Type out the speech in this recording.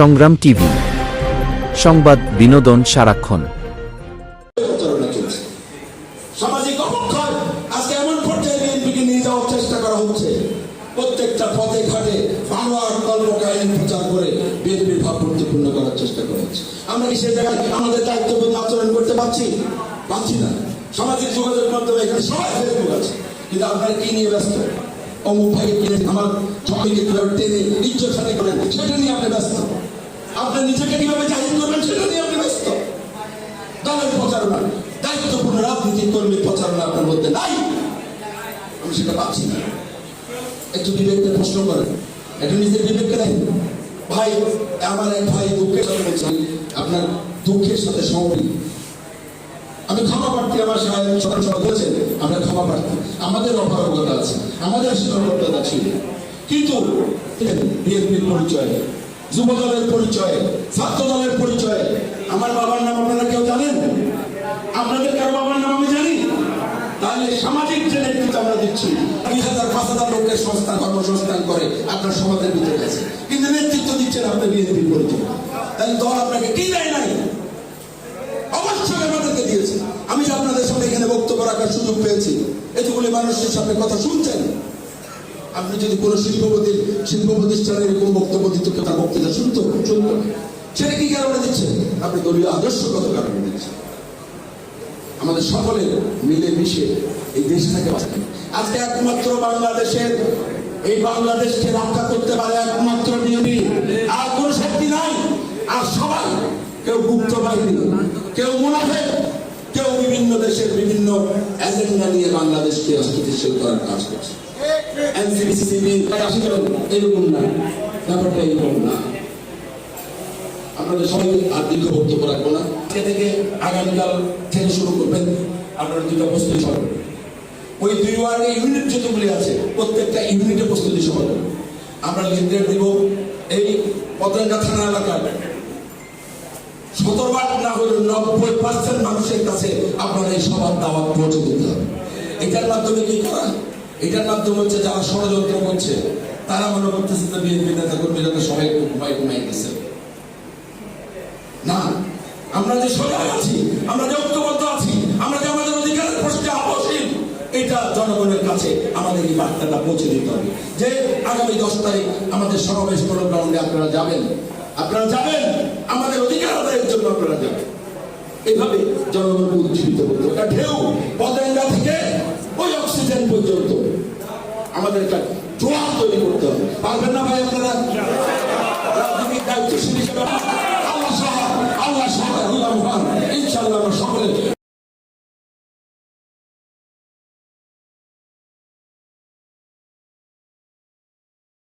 সংগ্রাম টিভি। সংবাদ বিনোদন সারাক্ষণ। সামাজিক আজকে এমন পর্যায়ে নিয়ে যাওয়ার চেষ্টা করা হচ্ছে। প্রত্যেকটা পথে করে করার চেষ্টা করা হচ্ছে। আমরা কি আমাদের আচরণ করতে পারছি? না। সামাজিক যোগাযোগ এখানে নিয়ে ব্যস্ত? অমুক ভাইকে আমার কীভাবে টেনে করেন, সেটা নিয়ে আপনি ব্যস্ত। আপনার নিজেকে কীভাবে জাহির করবেন সেটা নিয়ে আপনি ব্যস্ত। দলের প্রচারণা দায়িত্বপূর্ণ রাজনীতি কর্মী প্রচারণা আপনার মধ্যে নাই। আমি সেটা পাচ্ছি না। একটু বিবেককে প্রশ্ন করেন। একটু নিজের বিবেককে দেখেন। ভাই, আমার এক ভাই দুঃখের সাথে বলছি আপনার দুঃখের সাথে সমরি আমি ক্ষমা প্রার্থী, আমার সাহেব সকাল বলেছেন, আমরা ক্ষমা প্রার্থী। আমাদের অপারগতা আছে, আমাদের সীমাবদ্ধতা ছিল। কিন্তু বিএনপির পরিচয় যুব দলের পরিচয় ছাত্র দলের পরিচয়। আমার বাবার নাম আপনারা কেউ জানেন? আপনাদের কারও বাবার নাম আমি জানি? তাহলে সামাজিক যে নেতৃত্ব আমরা দিচ্ছি, দুই হাজার পাঁচ হাজার লোকের সংস্থান, কর্মসংস্থান করে আপনার সমাজের ভিতরে আছে কিন্তু নেতৃত্ব দিচ্ছেন আপনি বিএনপির পরিচয়। তাহলে দল আপনাকে কি দেয় নাই? অবশ্যই আমাদেরকে দিয়েছে। আমি যে আপনাদের সামনে এখানে বক্তব্য রাখার সুযোগ পেয়েছি এতগুলি মানুষের সামনে কথা শুনছেন? আপনি যদি কোনো শিল্পপতির শিল্প প্রতিষ্ঠানের এরকম বক্তব্য দিত কেউ তার বক্তৃতা শুনতো শুনতো না। সেটা কি কারণে দিচ্ছেন আপনি দলীয় আদর্শগত কারণে দিচ্ছেন আমাদের সকলের মিলে মিশে এই দেশটাকে আজকে একমাত্র বাংলাদেশের এই বাংলাদেশকে রক্ষা করতে পারে একমাত্র বিএনপি আর কোন শক্তি নাই। আর সবাই কেউ গুপ্ত বাহিনী কেউ মুনাফে কেউ বিভিন্ন দেশের বিভিন্ন এজেন্ডা নিয়ে বাংলাদেশকে অস্থিতিশীল করার কাজ করছে। এনসিপিসিবি এরকম না। ব্যাপারটা এরকম না। আপনাদের সবাই আর দীর্ঘ রাখব না। আজকে থেকে আগামীকাল থেকে শুরু করবেন। আপনারা দুইটা প্রস্তুতি সভা। ওই দুই ওয়ার্ডে ইউনিট যতগুলি আছে, প্রত্যেকটা ইউনিটে প্রস্তুতি সভা করবেন। আমরা লিডার দিব এই পতেঙ্গা থানা এলাকার। শতভাগ না হলে নব্বই পার্সেন্ট মানুষের কাছে আপনার এই সবার দাওয়াত পৌঁছে দিতে হবে। এটার মাধ্যমে কি করা? এটার মাধ্যমে হচ্ছে যারা ষড়যন্ত্র করছে, তারা মনে করতেছে যে বিএনপি নেতা কর্মীরা সবাই ঘুমাই ঘুমাই গেছে না, আমরা যে সরকার আছি, আমরা যে ঐক্যবদ্ধ আছি, আমরা যে আমাদের অধিকারের প্রশ্নে আপসীন এটা জনগণের কাছে আমাদের এই বার্তাটা পৌঁছে দিতে হবে। যে আগামী দশ তারিখ আমাদের সমাবেশ গ্রাউন্ডে আপনারা যাবেন আপনারা যাবেন, আমাদের অধিকার আদায়ের জন্য আপনারা যাবেন। এভাবে জনগণকে উজ্জীবিত করতে ওটা ঢেউ পতেঙ্গা থেকে ওই অক্সিজেন পর্যন্ত। আমাদের একটা জোয়ার তৈরি করতে হবে। পারবেন না ভাই আপনারা? রাজনৈতিক দায়িত্বশীল হিসেবে সচেতন হন আমরা সকলে